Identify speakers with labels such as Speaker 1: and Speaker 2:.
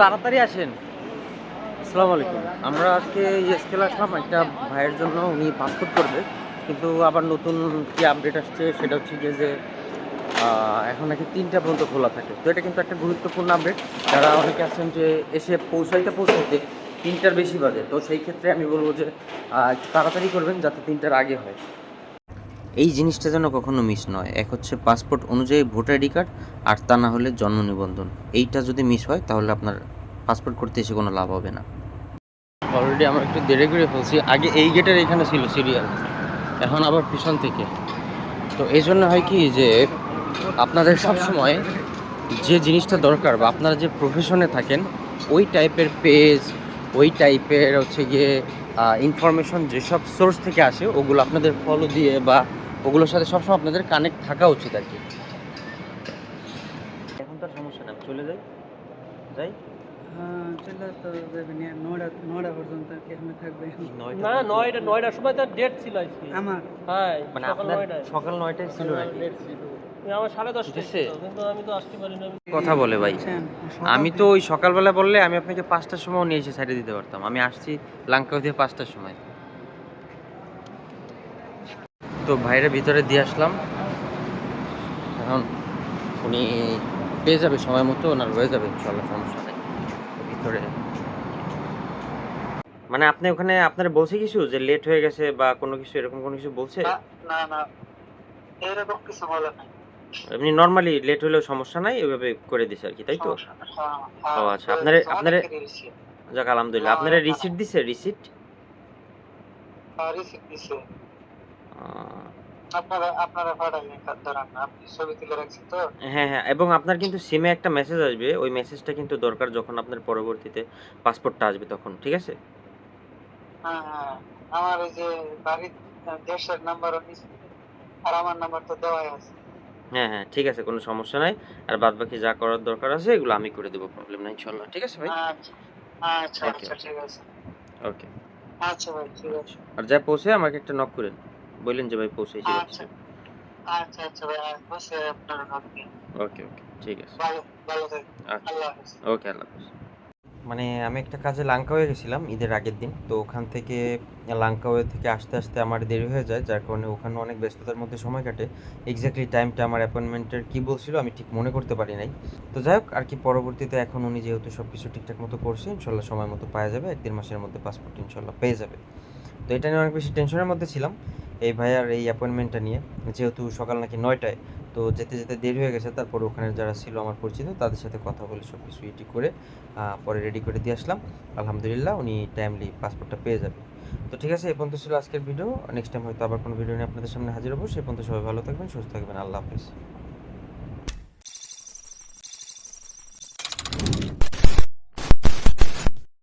Speaker 1: তাড়াতাড়ি আসেন। আসসালামু আলাইকুম। আমরা আজকে স্কেল আসলাম, একটা ভাইয়ের জন্য উনি পাসপোর্ট করবে, কিন্তু আবার নতুন কি আপডেট আসছে সেটা হচ্ছে গিয়ে যে এখন নাকি তিনটা পর্যন্ত খোলা থাকে। তো এটা কিন্তু একটা গুরুত্বপূর্ণ আপডেট যারা অনেকে আছেন যে এসে পৌঁছাইতে পৌঁছাইতে তিনটার বেশি বাজে। তো সেই ক্ষেত্রে আমি বলব যে তাড়াতাড়ি করবেন যাতে তিনটার আগে হয়। এই জিনিসটা যেন কখনো মিস নয়। এক হচ্ছে পাসপোর্ট অনুযায়ী ভোটার আইডি কার্ড, আর তা না হলে জন্ম নিবন্ধন। এইটা যদি মিস হয়, তাহলে আপনার পাসপোর্ট করতে এসে কোনো লাভ হবে না। অলরেডি আমরা একটু দেরি করে ফেলছি। আগে এই গেটের এখানে ছিল সিরিয়াল এখন আবার পিছন থেকে। তো এই জন্য হয় কি যে, আপনাদের সব সময় যে জিনিসটা দরকার বা আপনারা যে প্রফেশনে থাকেন, ওই টাইপের পেজ ওই টাইপের হচ্ছে গিয়ে ইনফরমেশন যেসব সোর্স থেকে আসে ওগুলো আপনাদের ফলো দিয়ে বা ওগুলোর সাথে সবসময় আপনাদের কানেক্ট থাকা উচিত আর কি। এখন তার সমস্যা নেই চলে যাই। যাই।
Speaker 2: হ্যাঁ চলে তো যাবে নিয়ে নয়টা নয়টা পর্যন্ত কি আমি থাকবে।
Speaker 3: না নয়টা নয়টার সময় তার ডেট ছিল
Speaker 2: আমার?
Speaker 3: হ্যাঁ
Speaker 1: মানে
Speaker 3: সকাল
Speaker 1: আপনার
Speaker 3: নয়টায়।
Speaker 1: সকাল নয়টায় ছিল নাকি? কথা বলে ভাই। আমি তো ওই সকালবেলা বললে আমি আপনাকে পাঁচটার সময় নিয়ে এসে সাইডে দিতে পারতাম। আমি আসছি লাঙ্কাও দিয়ে পাঁচটার সময়। তো ভাইয়ের ভিতরে দিয়ে আসলাম। এখন উনি পেয়ে যাবে সময় মতো ওনার হয়ে যাবে ইনশাল্লাহ সমস্যা নেই। ভিতরে। মানে আপনি ওখানে আপনার বলছে কিছু যে লেট হয়ে গেছে বা কোনো কিছু এরকম কোনো কিছু বলছে?
Speaker 2: না না। এরকম কিছু বলে নাই।
Speaker 1: এমনি নর্মালি লেট হলেও সমস্যা নাই ওইভাবে করে দিছে আর কি তাই তো?
Speaker 2: হ্যাঁ, হ্যাঁ,
Speaker 1: ও আচ্ছা, আপনারে-
Speaker 2: অনেক
Speaker 1: আপনারে-
Speaker 2: হয়েছে।
Speaker 1: যাক আলহামদুলিল্লাহ। আপনারা রিসিট দিছে? রিসিট
Speaker 2: হ্যাঁ, receipt দিছে। আপনারা আপনারা পাঠাবেন ধরেন আপনি ছবি তুলে রাখছেন তো?
Speaker 1: হ্যাঁ হ্যাঁ এবং আপনার কিন্তু সিমে একটা মেসেজ আসবে ওই মেসেজটা কিন্তু দরকার যখন আপনার পরবর্তীতে পাসপোর্টটা আসবে তখন ঠিক আছে?
Speaker 2: হ্যাঁ হ্যাঁ আমার এই যে বাড়ির দেশের নাম্বার আর আমার নাম্বার তো দেওয়াই আছে।
Speaker 1: হ্যাঁ হ্যাঁ ঠিক আছে কোনো সমস্যা নাই। আর বাদ বাকি যা করার দরকার আছে এগুলো আমি করে দেবো প্রবলেম নাই ইনশাল্লাহ ঠিক আছে ভাই?
Speaker 2: আচ্ছা আচ্ছা আচ্ছা ঠিক আছে।
Speaker 1: ওকে
Speaker 2: আচ্ছা ভাই ঠিক আছে।
Speaker 1: আর যা পৌঁছে আমাকে একটা নক করেন। বললেন যে ভাই পৌঁছেছি
Speaker 2: আচ্ছা। আচ্ছা আচ্ছা ভাই বসে আপনার নক
Speaker 1: ওকে ওকে ঠিক আছে।
Speaker 2: ভালো ভালো থাকেন
Speaker 1: আচ্ছা।
Speaker 2: আল্লাহ হাফেজ।
Speaker 1: ওকে আল্লাহ হাফেজ। মানে আমি একটা কাজে লাঙ্কাওয়ে গেছিলাম ঈদের আগের দিন। তো ওখান থেকে লাঙ্কাওয়ে থেকে আসতে আসতে আমার দেরি হয়ে যায়, যার কারণে ওখানে অনেক ব্যস্ততার মধ্যে সময় কাটে। এক্স্যাক্টলি টাইমটা আমার অ্যাপয়েন্টমেন্টের কী বলছিল আমি ঠিক মনে করতে পারি নাই। তো যাই হোক, আর কি পরবর্তীতে এখন উনি যেহেতু সব কিছু ঠিকঠাক মতো করছে, ইনশাল্লাহ সময় মতো পাওয়া যাবে। এক দেড় মাসের মধ্যে পাসপোর্ট ইনশাল্লাহ পেয়ে যাবে। তো এটা নিয়ে অনেক বেশি টেনশনের মধ্যে ছিলাম। এই ভাইয়ার এই অ্যাপয়েন্টমেন্টটা নিয়ে, যেহেতু সকাল নাকি নয়টায় তো যেতে যেতে দেরি হয়ে গেছে, তারপর ওখানে যারা ছিল আমার পরিচিত, তাদের সাথে কথা বলে সব কিছু ইটি করে পরে রেডি করে দিয়ে আসলাম। আলহামদুলিল্লাহ উনি টাইমলি পাসপোর্টটা পেয়ে যাবে। তো ঠিক আছে, এই পর্যন্ত ছিল আজকের ভিডিও নেক্সট টাইম হয়তো আবার কোনো ভিডিও নিয়ে আপনাদের সামনে হাজির হব। সেই পর্যন্ত সবাই ভালো থাকবেন, সুস্থ থাকবেন। আল্লাহ হাফিজ।